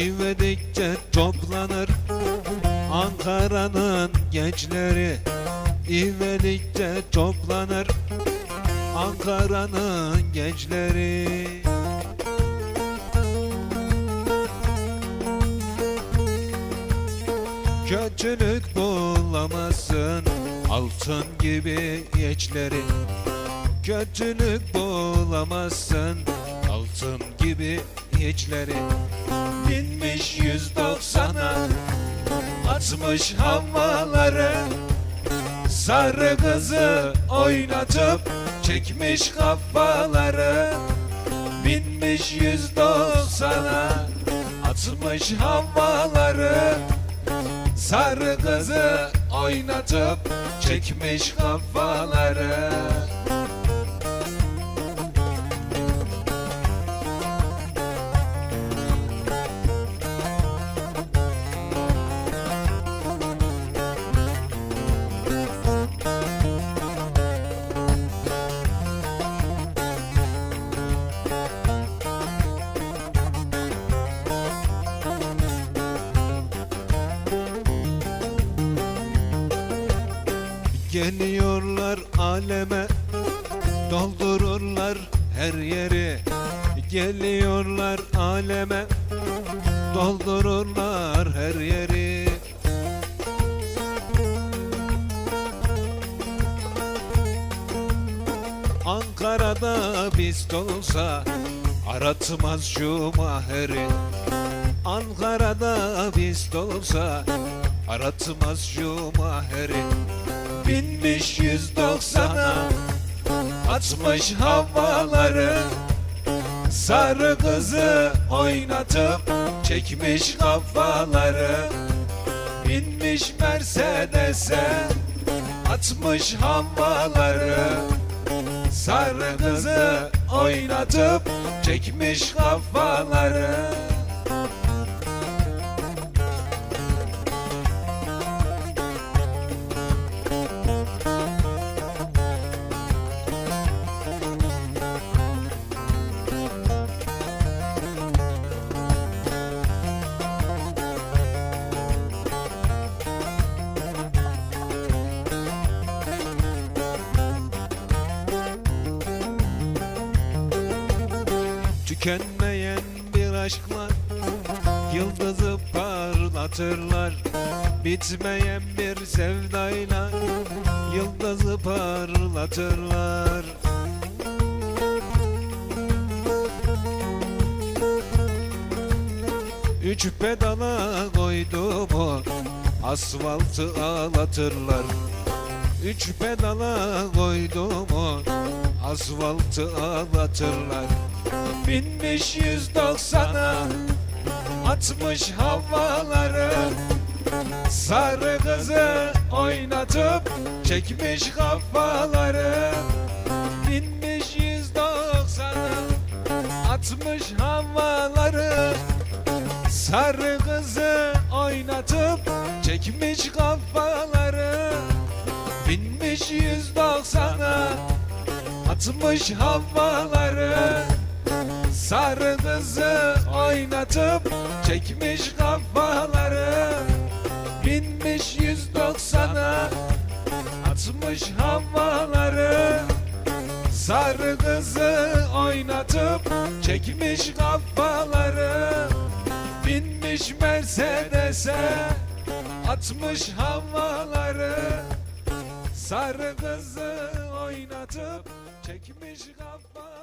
İvedikçe toplanır Ankara'nın gençleri? İvedikçe toplanır Ankara'nın gençleri? Kötülük bulamazsın altın gibi geçleri Kötülük bulamazsın altın gibi geçleri Binmiş yüz doksana atmış havaları Sarı kızı oynatıp çekmiş kafaları Binmiş yüz doksana atmış havaları Sarı kızı oynatıp çekmiş kafaları Geliyorlar aleme Doldururlar her yeri. Geliyorlar aleme Doldururlar her yeri. Ankara'da pist olsa Aratmaz şu maheri Ankara'da pist olsa Aratmaz şu maheri Binmiş yüz doksana. Atmış havaları Sarı kızı oynatıp Çekmiş kafaları Binmiş Mercedes'e Atmış havaları Sarı kızı oynatıp Çekmiş kafaları Tükenmeyen bir aşkla Yıldızı parlatırlar. Bitmeyen bir sevdayla Yıldızı parlatırlar. Üç pedala koydu mu Asfaltı ağlatırlar. Üç pedala koydu mu Asfaltı ağlatırlar. Binmiş yüz doksana Atmış havaları. Sarı kızı oynatıp Çekmiş kafaları. Binmiş yüz doksana Atmış havaları. Sarı kızı oynatıp Çekmiş kafaları. Binmiş yüz doksana Atmış havaları Sarı kızı oynatıp Çekmiş kafaları Binmiş yüz doksana Atmış havaları Sarı kızı oynatıp Çekmiş kafaları Binmiş Mercedes'e Atmış havaları Sarı kızı oynatıp Çekmiş kafam